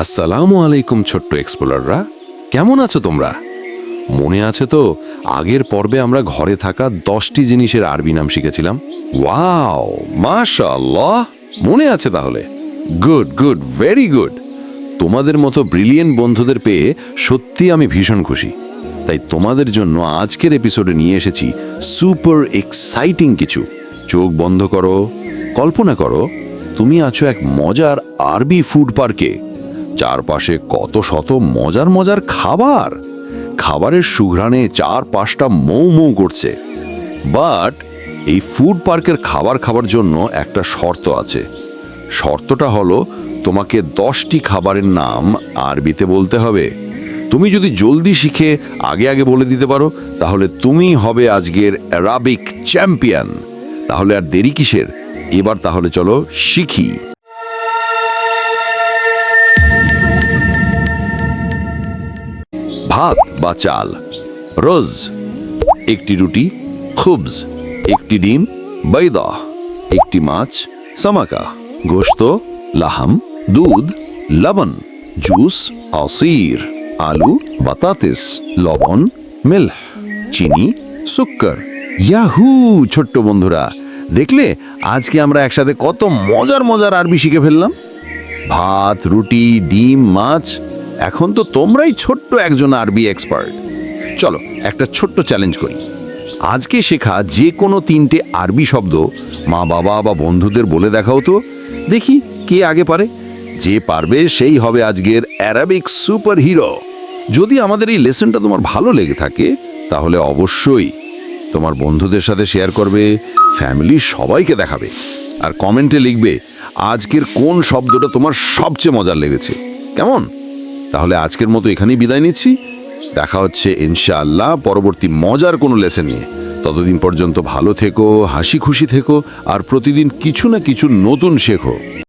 আসসালামু আলাইকুম ছোট্ট এক্সপ্লোরাররা। কেমন আছো তোমরা? মনে আছে তো, আগের পর্বে আমরা ঘরে থাকা দশটি জিনিসের আরবি নাম শিখেছিলাম। ওয়াও, মাশাআল্লাহ। মনে আছে তাহলে? Good good, very good. তোমাদের মতো ব্রিলিয়েন্ট বন্ধুদের পেয়ে সত্যি আমি ভীষণ খুশি। তাই তোমাদের জন্য আজকের এপিসোডে নিয়ে এসেছি সুপার এক্সাইটিং কিছু। চোখ বন্ধ করো, কল্পনা করো, তুমি আছো এক মজার আরবি ফুড পার্কে। চারপাশে কত শত মজার মজার খাবার। খাবারের সুঘ্রাণে চার পাঁচটা মৌ মৌ করছে। বাট, এই ফুড পার্কের খাবার খাবার জন্য একটা শর্ত আছে। শর্তটা হলো, তোমাকে দশটি খাবারের নাম আরবিতে বলতে হবে। তুমি যদি জলদি শিখে আগে আগে বলে দিতে পারো, তাহলে তুমি হবে আজকের অ্যারাবিক চ্যাম্পিয়ন। তাহলে আর দেরি কিসের? এবার তাহলে চলো শিখি। ভাত বা চাল। রোজ একটি রুটি, খুবজ একটি ডিম বৈদা একটি মাছ, সামাকা, গোশত, লাহাম, দুধ, লবণ, জুস আসির আলু, বাতাতিস, লবণ মিল্ক চিনি, সুক্কর। ইয়াহু, ছোট্ট বন্ধুরা, দেখলে আজকে আমরা একসাথে কত মজার মজার আরবি শিখে ফেললাম। ভাত, রুটি, ডিম, মাছ এখন তো তোমরাই ছোট্ট একজন আরবি এক্সপার্ট চলো, একটা ছোট্ট চ্যালেঞ্জ করি। আজকে শেখা যে কোনো তিনটে আরবি শব্দ মা বাবা বা বন্ধুদের বলে দেখাও তো। দেখি কে আগে পারে। যে পারবে সেই হবে আজকের অ্যারাবিক সুপার হিরো যদি আমাদের এই লেসনটা তোমার ভালো লেগে থাকে, তাহলে অবশ্যই তোমার বন্ধুদের সাথে শেয়ার করবে ফ্যামিলি সবাইকে দেখাবে। আর কমেন্টে লিখবে, আজকের কোন শব্দটা তোমার সবচেয়ে মজার লেগেছে। কেমন? তাহলে আজকের মতো এখানেই বিদায় নিচ্ছি। দেখা হচ্ছে ইনশাআল্লাহ পরবর্তী মজার কোনো লেসেন নিয়ে। ততদিন পর্যন্ত ভালো থেকো, হাসি খুশি থেকো, আর প্রতিদিন কিছু না কিছু নতুন শেখো।